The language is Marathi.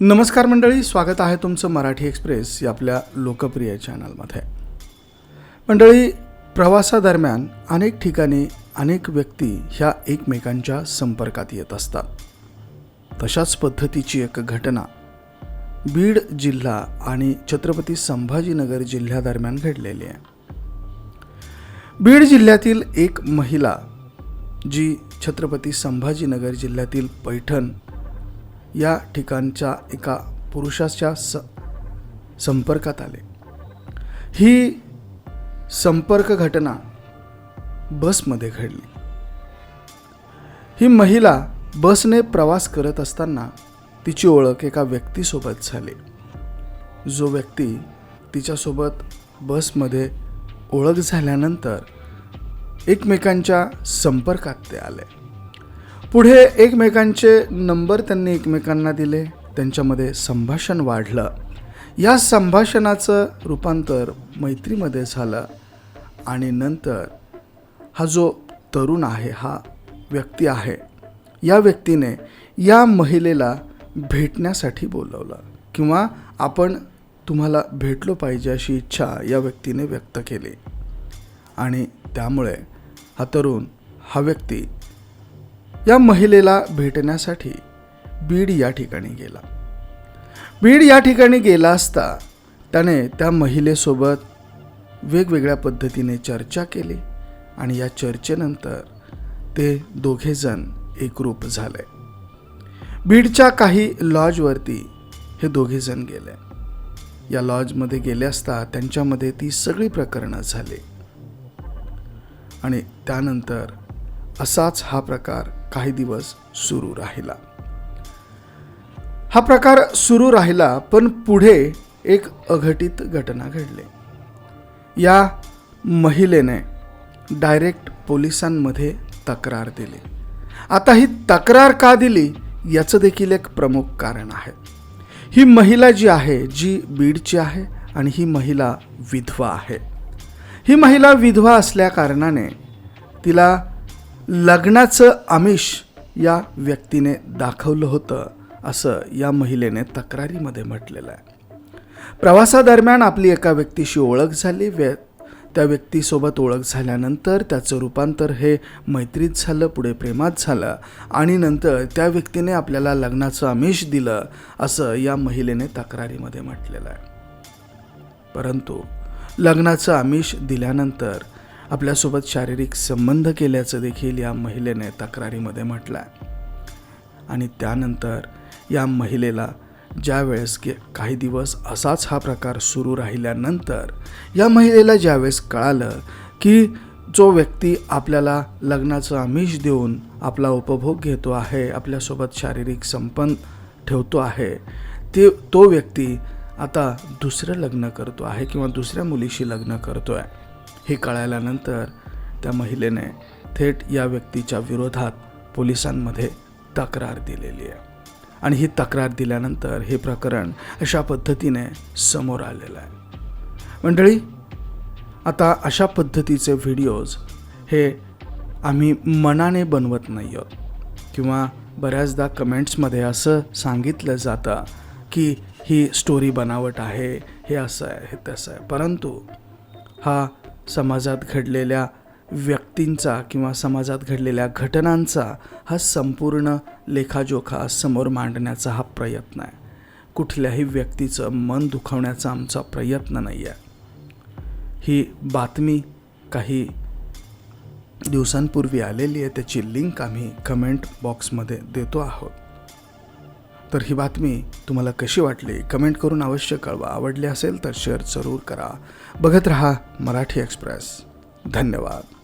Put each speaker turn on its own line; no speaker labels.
नमस्कार मंडळी स्वागत आहे तुमचं मराठी एक्सप्रेस या आपल्या लोकप्रिय चॅनलमध्ये. मंडळी प्रवासादरम्यान अनेक ठिकाणी अनेक व्यक्ती ह्या एकमेकांच्या संपर्कात येत असतात. तशाच पद्धतीची एक घटना बीड जिल्हा आणि छत्रपती संभाजीनगर जिल्ह्यादरम्यान घडलेली आहे. बीड जिल्ह्यातील एक महिला जी छत्रपती संभाजीनगर जिल्ह्यातील पैठण या ठिकाणच्या एका पुरुषाच्या स संपर्कात आले. ही संपर्क घटना बसमध्ये घडली. ही महिला बसने प्रवास करत असताना तिची ओळख एका व्यक्तीसोबत झाली. जो व्यक्ती तिच्यासोबत बसमध्ये ओळख झाल्यानंतर एकमेकांच्या संपर्कात ते आले. पुढे एकमेकांचे नंबर त्यांनी एकमेकांना दिले त्यांच्यामध्ये संभाषण वाढलं. या संभाषणाचं रूपांतर मैत्रीमध्ये झालं आणि नंतर हा जो तरुण आहे हा व्यक्ती आहे या व्यक्तीने या महिलेला भेटण्यासाठी बोलवलं किंवा आपण तुम्हाला भेटलो पाहिजे अशी इच्छा या व्यक्तीने व्यक्त केली. आणि त्यामुळे हा तरुण हा व्यक्ती या महिलेला भेटण्यासाठी बीड या ठिकाणी गेला. बीड या ठिकाणी गेला असता त्याने त्या महिलेसोबत वेगवेगळ्या पद्धतीने चर्चा केली आणि या चर्चेनंतर ते दोघेजण एकरूप झाले. बीडच्या काही लॉजवरती हे दोघेजण गेले. या लॉजमध्ये गेले असता त्यांच्यामध्ये ती सगळी प्रकरणं झाली. आणि त्यानंतर असाच हा प्रकार काही दिवस सुरू राहिला. हा प्रकार सुरू राहिला पण पुढे एक अघटित घटना घडली. या महिलेने डायरेक्ट पोलिसांमध्ये तक्रार दिली. आता ही तक्रार का दिली याचं देखील एक प्रमुख कारण आहे. ही महिला जी आहे जी बीडची आहे आणि ही महिला विधवा आहे. ही महिला विधवा असल्या कारणाने तिला लग्नाचं आमिष या व्यक्तीने दाखवलं होतं असं या महिलेने तक्रारीमध्ये म्हटलेलं आहे. प्रवासादरम्यान आपली एका व्यक्तीशी ओळख झाली व्य त्या व्यक्तीसोबत ओळख झाल्यानंतर त्याचं रूपांतर हे मैत्रीत झालं पुढे प्रेमात झालं आणि नंतर त्या व्यक्तीने आपल्याला लग्नाचं आमिष दिलं असं या महिलेने तक्रारीमध्ये म्हटलेलं आहे. परंतु लग्नाचं आमिष दिल्यानंतर आपल्यासोबत शारीरिक संबंध केल्याचं देखील या महिलेने तक्रारीमध्ये म्हटलं आहे आणि त्यानंतर या महिलेला ज्यावेळेस के काही दिवस असाच हा प्रकार सुरू राहिल्यानंतर या महिलेला ज्यावेळेस कळालं की जो व्यक्ती आपल्याला लग्नाचं आमिष देऊन आपला उपभोग घेतो आहे आपल्यासोबत शारीरिक संपन्न ठेवतो आहे ते तो व्यक्ती आता दुसरं लग्न करतो आहे किंवा दुसऱ्या मुलीशी लग्न करतो आहे हे कळाल्यानंतर त्या महिलेने थेट या व्यक्तीच्या विरोधात पोलिसांमध्ये तक्रार दिलेली आहे. आणि ही तक्रार दिल्यानंतर हे प्रकरण अशा पद्धतीने समोर आलेलं आहे. मंडळी आता अशा पद्धतीचे व्हिडिओज हे आम्ही मनाने बनवत नाही आहोत किंवा बऱ्याचदा कमेंट्समध्ये असं सांगितलं जातं की ही स्टोरी बनावट आहे हे असं आहे हे तसं आहे. परंतु हा समाजात घडलेल्या व्यक्तींचा किंवा समाजात घडलेल्या घटनांचा हा संपूर्ण लेखाजोखा समोर मांडण्याचा हा प्रयत्न आहे. कुठल्याही व्यक्तीचं मन दुखावण्याचा आमचा प्रयत्न नाही आहे ही बातमी काही दिवसांपूर्वी आलेली आहे. त्याची लिंक आम्ही कमेंट बॉक्समध्ये देतो आहोत. तर ही बातमी तुम्हाला कशी वाटली? कमेंट करून अवश्य कळवा. आवडली असेल तर शेअर जरूर करा. बघत रहा मराठी एक्सप्रेस. धन्यवाद.